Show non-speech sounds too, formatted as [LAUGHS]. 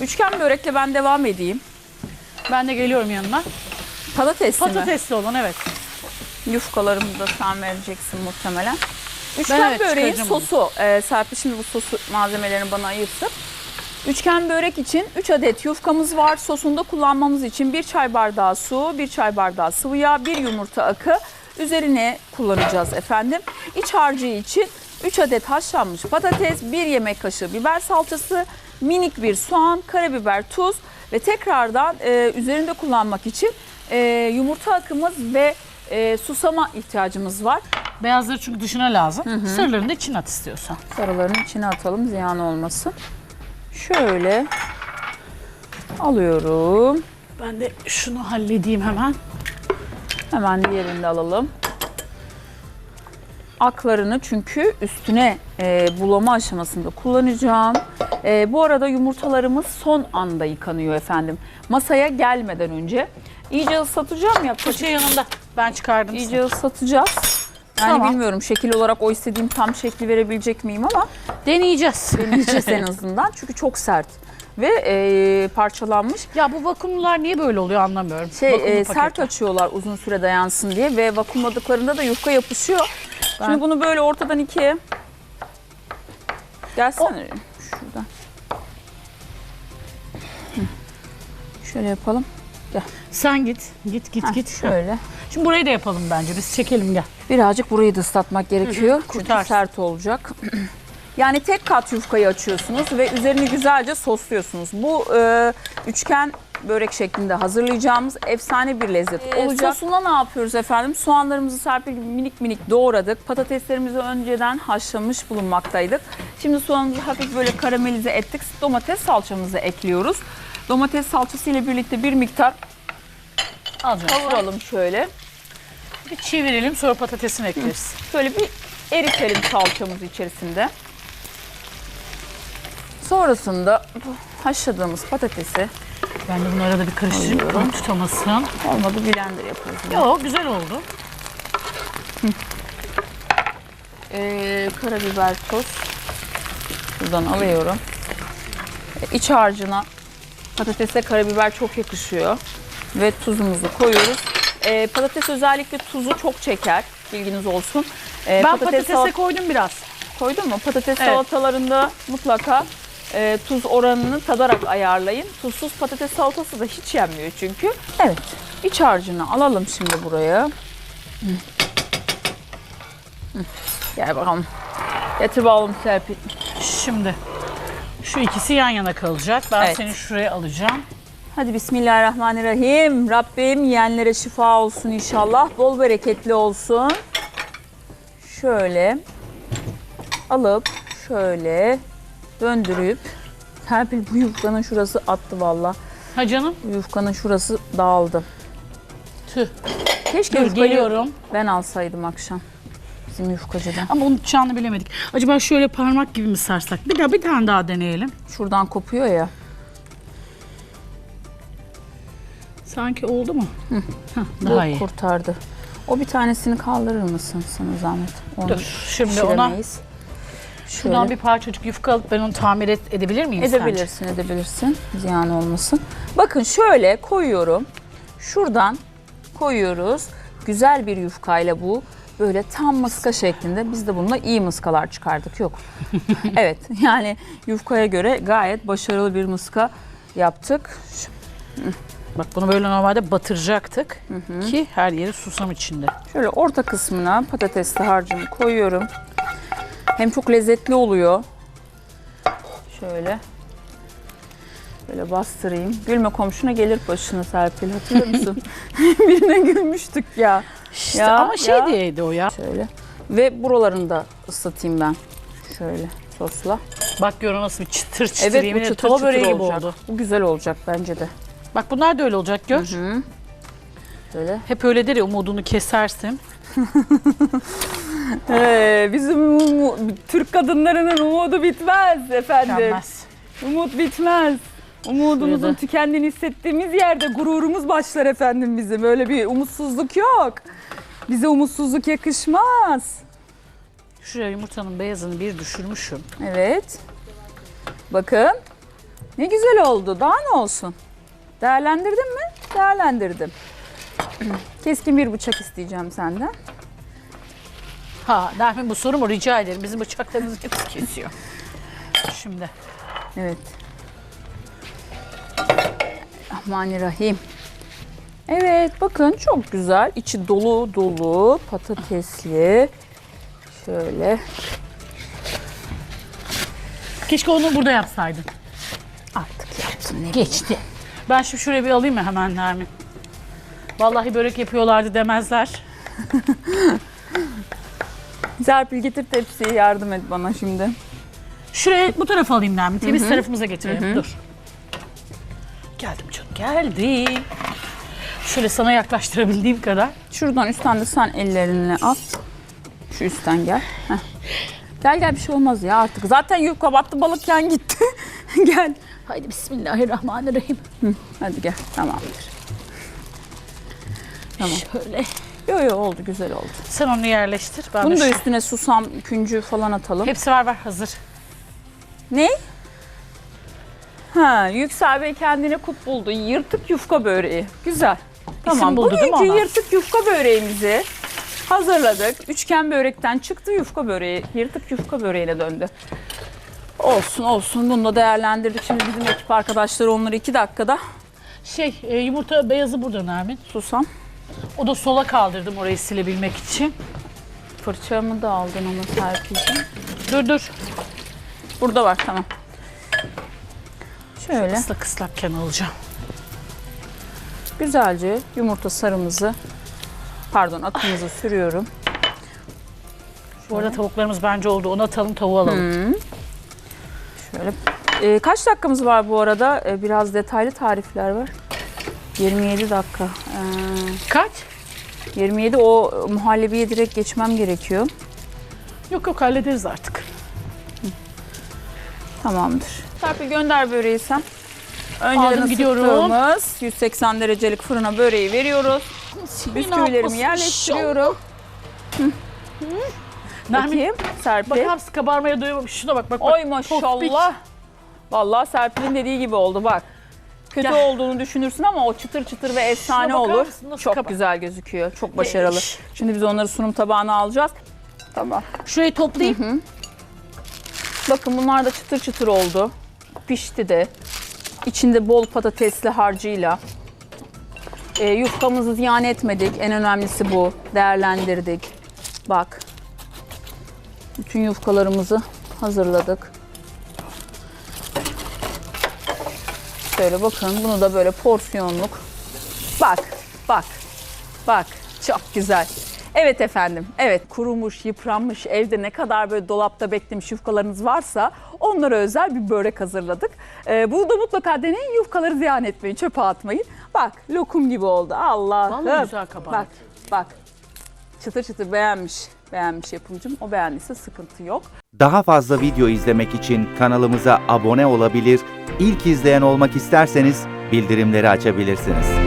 Üçgen börekle ben devam edeyim. Ben de geliyorum yanına. Patatesli mi? Patatesli olan evet. Yufkalarımı da sen vereceksin muhtemelen. Üçgen evet, böreğin çıkaracağım onu. sosu. E, Serpil şimdi bu sosu malzemelerini bana ayırsın. Üçgen börek için 3 adet yufkamız var. Sosunda kullanmamız için 1 çay bardağı su, 1 çay bardağı sıvı yağ, 1 yumurta akı üzerine kullanacağız efendim. İç harcı için 3 adet haşlanmış patates, 1 yemek kaşığı biber salçası, minik bir soğan, karabiber, tuz ve tekrardan e, üzerinde kullanmak için e, yumurta akımız ve e, susama ihtiyacımız var. Beyazları çünkü dışına lazım. Sırlarını da içine at istiyorsan. Sarılarını içine atalım ziyan olmasın. Şöyle alıyorum. Ben de şunu halledeyim hemen. Hemen diğerini de alalım. Aklarını çünkü üstüne e, bulama aşamasında kullanacağım. E, bu arada yumurtalarımız son anda yıkanıyor efendim. Masaya gelmeden önce. İyice ıslatacağım yaklaşık. Fırça yanında. Ben çıkardım. İyice ıslatacağız. Yani Tamam. bilmiyorum şekil olarak o istediğim tam şekli verebilecek miyim ama Deneyeceğiz. deneyeceğiz en [LAUGHS] azından. Çünkü çok sert ve e, parçalanmış. ya bu vakumlular niye böyle oluyor anlamıyorum. Şey Vakumlu e, sert açıyorlar uzun süre dayansın diye ve vakumladıklarında da yufka yapışıyor. Ben- Şimdi bunu böyle ortadan ikiye gelsene şuradan. Hı. Şöyle yapalım. Sen git. Git git Heh, git. Şöyle. Şimdi burayı da yapalım bence. Biz çekelim gel. Birazcık burayı da ıslatmak gerekiyor. Çünkü kurtarsın. sert olacak. [CLEARS THROAT] Yani tek kat yufkayı açıyorsunuz ve üzerini güzelce sosluyorsunuz. Bu e, üçgen börek şeklinde hazırlayacağımız efsane bir lezzet olacak. Sosuna ne yapıyoruz efendim? Soğanlarımızı serpil gibi minik minik doğradık. Patateslerimizi önceden haşlamış bulunmaktaydık. Şimdi soğanımızı hafif böyle karamelize ettik. Domates salçamızı ekliyoruz. Domates salçası ile birlikte bir miktar Alacağız. kavuralım şöyle. Bir çevirelim sonra patatesini ekleriz. Şöyle bir eritelim salçamızı içerisinde. Sonrasında haşladığımız patatesi Ben de bunu arada bir. Alıyorum. Bunu tutamasın. olmadı blender yaparız. yine. Yo güzel oldu. Ee, karabiber, toz. Şuradan alıyorum. Ee, İç harcına patatese karabiber çok yakışıyor. Ve tuzumuzu koyuyoruz. Ee, patates özellikle tuzu çok çeker. Bilginiz olsun. Ee, Ben patatese salat- koydum biraz. koydun mu? Patates Evet. salatalarında mutlaka e, tuz oranını tadarak ayarlayın. Tuzsuz patates salatası da hiç yenmiyor çünkü. Evet. İç harcını alalım şimdi buraya. Hı. Hı. Gel bakalım. Getir bakalım Serpil. Şimdi şu ikisi yan yana kalacak. Ben Evet. seni şuraya alacağım. Hadi Bismillahirrahmanirrahim. Rabbim yiyenlere şifa olsun inşallah. Bol bereketli olsun. Şöyle alıp şöyle döndürüp Serpil bu yufkanın şurası attı valla. Ha canım. Yufkanın şurası dağıldı. Tüh. Keşke Dur yufkayı geliyorum. ben alsaydım akşam. Bizim yufkacıdan. Ama unutacağını bilemedik. Acaba şöyle parmak gibi mi sarsak? Bir daha bir tane daha deneyelim. Şuradan kopuyor ya. Sanki oldu mu? Hah, daha Bu iyi. kurtardı. O bir tanesini kaldırır mısın sana zahmet? Onu Dur şimdi ona. Şuradan Şöyle. bir parçacık yufka alıp ben onu tamir et, edebilir miyim sence? Edebilirsin, edebilirsin. Ziyan olmasın. Bakın şöyle koyuyorum. Şuradan koyuyoruz. Güzel bir yufkayla bu. Böyle tam mıska şeklinde. Biz de bununla iyi mıskalar çıkardık. Yok. [LAUGHS] evet yani yufkaya göre gayet başarılı bir mıska yaptık. Bak bunu böyle normalde batıracaktık ki her yeri susam içinde. Şöyle orta kısmına patatesli harcımı koyuyorum. Hem çok lezzetli oluyor. Şöyle. Böyle bastırayım. Gülme komşuna gelir başına Serpil. Hatırlıyor musun? [LAUGHS] [LAUGHS] Birine gülmüştük ya. İşte Ya, ama şey ya. diyeydi o ya. Şöyle. Ve buralarını da ıslatayım ben. Şöyle sosla. Bak gör o nasıl bir çıtır çıtır Evet yemin bu ederim tava böreği gibi oldu. Bu güzel olacak bence de. Bak bunlar da öyle olacak gör. Hı. Böyle. Hep öyle der ya umudunu kesersin. [LAUGHS] [LAUGHS] Ee, bizim Türk kadınlarının umudu bitmez efendim. Tükenmez. Umut bitmez. Umudumuzun Şurada. tükendiğini hissettiğimiz yerde gururumuz başlar efendim bizim. Öyle bir umutsuzluk yok. Bize umutsuzluk yakışmaz. Şuraya yumurtanın beyazını bir düşürmüşüm. Evet. Bakın. Ne güzel oldu. Daha ne olsun? Değerlendirdin mi? Değerlendirdim. [CLEARS THROAT] Keskin bir bıçak isteyeceğim senden. Ha Nermin bu soru mu rica ederim. Bizim bıçaklarımız hepsi kesiyor. Şimdi Evet. Rahmanirrahim. Evet bakın çok güzel. İçi dolu dolu patatesli. Şöyle keşke onu burada yapsaydın. artık yaptım ne Geçti. Ben şimdi şuraya bir alayım mı hemen Nermin? Vallahi börek yapıyorlardı demezler. [LAUGHS] Serpil getir tepsiyi yardım et bana şimdi. Şuraya bu tarafa alayım Nermin. Temiz tarafımıza getirelim. Dur. Geldim canım geldim. Şöyle sana yaklaştırabildiğim kadar. Şuradan üstten de sen ellerinle at. Şu üstten gel. Heh. Gel gel bir şey olmaz ya artık. Zaten yufka battı balıkken gitti. [LAUGHS] gel. Haydi Bismillahirrahmanirrahim. Hadi gel tamamdır. Tamam. Şöyle. Yo yo oldu güzel oldu. Sen onu yerleştir. Ben Bunu da şu- üstüne susam, küncü falan atalım. Hepsi var var hazır. Ne? Ha, Yüksel Bey kendine kut buldu. Yırtık yufka böreği. Güzel. Tamam. buldu değil mi Bugünkü ona? yırtık yufka böreğimizi hazırladık. Üçgen börekten çıktı yufka böreği. Yırtık yufka böreğine döndü. Olsun olsun. Bunu da değerlendirdik. Şimdi bizim ekip arkadaşları onları iki dakikada Şey e, yumurta beyazı burada Nermin. susam. O da sola kaldırdım orayı silebilmek için. Fırçamı da aldın ama Serpil'cim. Dur dur. Burada var tamam. Şöyle Islak ıslakken alacağım. güzelce yumurta sarımızı pardon atımızı sürüyorum. Bu arada tavuklarımız bence oldu. Onu atalım tavuğu alalım. Şöyle. Ee, kaç dakikamız var bu arada? Ee, biraz detaylı tarifler var. 27 dakika. Ee, Kaç? 27 o muhallebiye direkt geçmem gerekiyor. Yok yok hallederiz artık. Tamamdır. Serpil gönder böreği sen. Önceden Aldım, gidiyorum. ısıttığımız 180 derecelik fırına böreği veriyoruz. Bisküvilerimi yerleştiriyorum. Nermin Bakayım Serpil. bakar mısın kabarmaya doyamamış. Şuna bak bak. bak. Oy maşallah. Vallahi Serpil'in dediği gibi oldu bak. Kötü Gel. olduğunu düşünürsün ama o çıtır çıtır ve efsane bakar olur. mısın? Nasıl Çok kabar- güzel gözüküyor. Çok başarılı. Değiş. Şimdi biz onları sunum tabağına alacağız. Tamam. Şurayı toplayayım. Bakın bunlar da çıtır çıtır oldu. Pişti de. İçinde bol patatesli harcıyla. Ee, yufkamızı ziyan etmedik. En önemlisi bu. Değerlendirdik. Bak. Bütün yufkalarımızı hazırladık. Şöyle bakın bunu da böyle porsiyonluk. Bak, bak, bak. Çok güzel. Evet efendim. Evet kurumuş, yıpranmış, evde ne kadar böyle dolapta beklemiş yufkalarınız varsa onlara özel bir börek hazırladık. Ee, bunu da mutlaka deneyin. Yufkaları ziyan etmeyin, çöpe atmayın. Bak lokum gibi oldu. Allah. Vallahi güzel kabardı. Bak, bak. Çıtır çıtır beğenmiş. Beğenmiş yapımcım. O beğendiyse sıkıntı yok. Daha fazla video izlemek için kanalımıza abone olabilir, ilk izleyen olmak isterseniz bildirimleri açabilirsiniz.